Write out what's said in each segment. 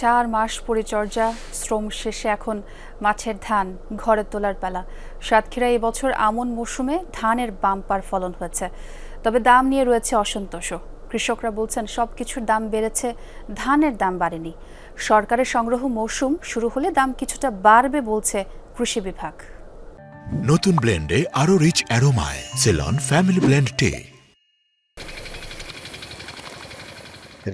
চার মাস পরিচর্যা, শ্রম শেষে এখন মাছের ধান ঘরে তোলার পালা। সাতক্ষীরা এবছর আমন মৌসুমে ধানের বাম্পার ফলন হয়েছে। তবে দাম নিয়ে রয়েছে অসন্তোষও। কৃষকরা বলছেন সব কিছুর দাম বেড়েছে, ধানের দাম বাড়েনি। সরকারের সংগ্রহ মৌসুম শুরু হলে দাম কিছুটা বাড়বে বলছে কৃষি বিভাগ। নতুন ব্লেন্ডে আরও রিচ অ্যারোমায়, সেলন, ফ্যামিলি ব্লেন্ড টে।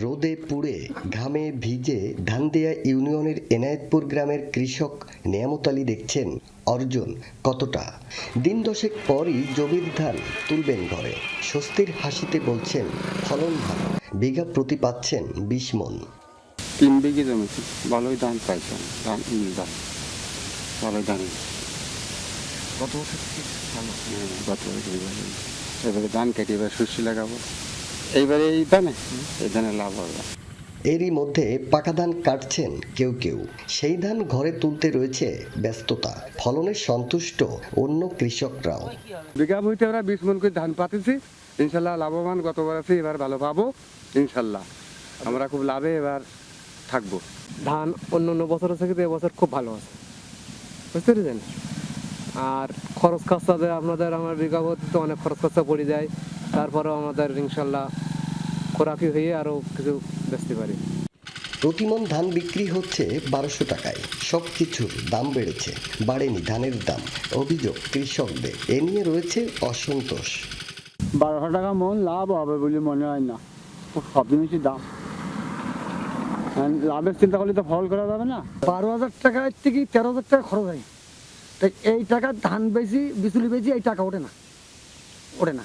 রোদে পুড়ে ঘামে ভিজে ধানদেয়া ইউনিয়নের এনায়েতপুর গ্রামের কৃষক নিয়ামত আলী দেখছেন অর্জন কতটা? দিন দশেক পরই জমির ধান তুলবেন ঘরে। স্বস্তির হাসিতে বলছেন ফলন ভালো। বিঘা প্রতি পাচ্ছেন বিশ মন। তিন বিঘে জমিতে ভালোই ধান পাইতাম ধান ধান ভালোই ধান কত বছর হ্যাঁ, গত বছর এবারে ধান কেটে এবার শস্য লাগাবো। এইবারে এই ধানে এই ধানে লাভ হবে। এরই মধ্যে পাকা ধান কাটছেন কেউ কেউ। সেই ধান ঘরে তুলতে রয়েছে ব্যস্ততা। ফলনে সন্তুষ্ট অন্য কৃষকরাও। বিঘা বইতে আমরা বিশ মন করে ধান পাতেছি। ইনশাল্লাহ লাভবান গতবার আছে এবার ভালো পাবো ইনশাল্লাহ। আমরা খুব লাভে এবার থাকব। ধান অন্য অন্য বছরের থেকে এবছর খুব ভালো আছে। বুঝতে পেরেছেন? আর খরচ খরচাতে আপনাদের আমার বিঘা তো অনেক খরচ খরচা পড়ে যায়। তারপরেও আমাদের ইনশাল্লাহ খোরাকি হয়ে আরও কিছু বেচতে পারি। প্রতিমন ধান বিক্রি হচ্ছে বারোশো টাকায়। সব কিছুর দাম বেড়েছে। বাড়েনি ধানের দাম। অভিযোগ কৃষকদের। এ নিয়ে রয়েছে অসন্তোষ। বারোশো টাকা মন লাভ হবে বলে মনে হয় না। সব জিনিসই দাম। লাভের চিন্তা করলে তো ফল করা যাবে না। বারো হাজার টাকার থেকে তেরো হাজার টাকা খরচ হয়। তাই এই টাকা ধান বেশি বিচুলি বেশি এই টাকা ওঠে না। ওঠে না।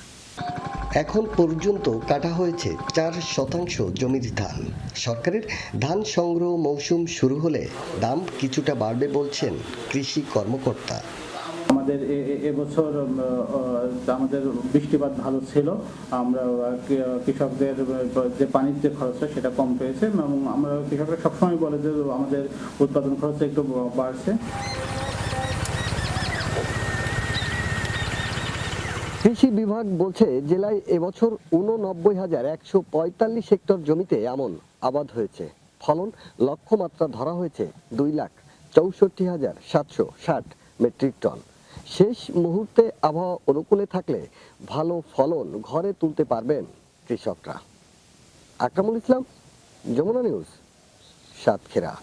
এখন পর্যন্ত কাটা হয়েছে চার শতাংশ জমির ধান। সরকারের ধান সংগ্রহ মৌসুম শুরু হলে দাম কিছুটা বাড়বে বলছেন কৃষি কর্মকর্তা। আমাদের এবছর আমাদের বৃষ্টিপাত ভালো ছিল। আমরা কৃষকদের যে পানির যে খরচটা সেটা কম পেয়েছে, এবং আমরা কৃষকরা সবসময় বলে যে আমাদের উৎপাদন খরচ একটু বাড়ছে। কৃষি বিভাগ বলছে, জেলায় এবছর উননব্বই হাজার একশো পঁয়তাল্লিশ হেক্টর জমিতে এমন আবাদ হয়েছে। ফলন লক্ষ্যমাত্রা ধরা হয়েছে দুই লাখ চৌষট্টি হাজার সাতশো ষাট মেট্রিক টন। শেষ মুহূর্তে আবহাওয়া অনুকূলে থাকলে ভালো ফলন ঘরে তুলতে পারবেন কৃষকরা। আকরামুল ইসলাম, যমুনা নিউজ, সাতক্ষীরা।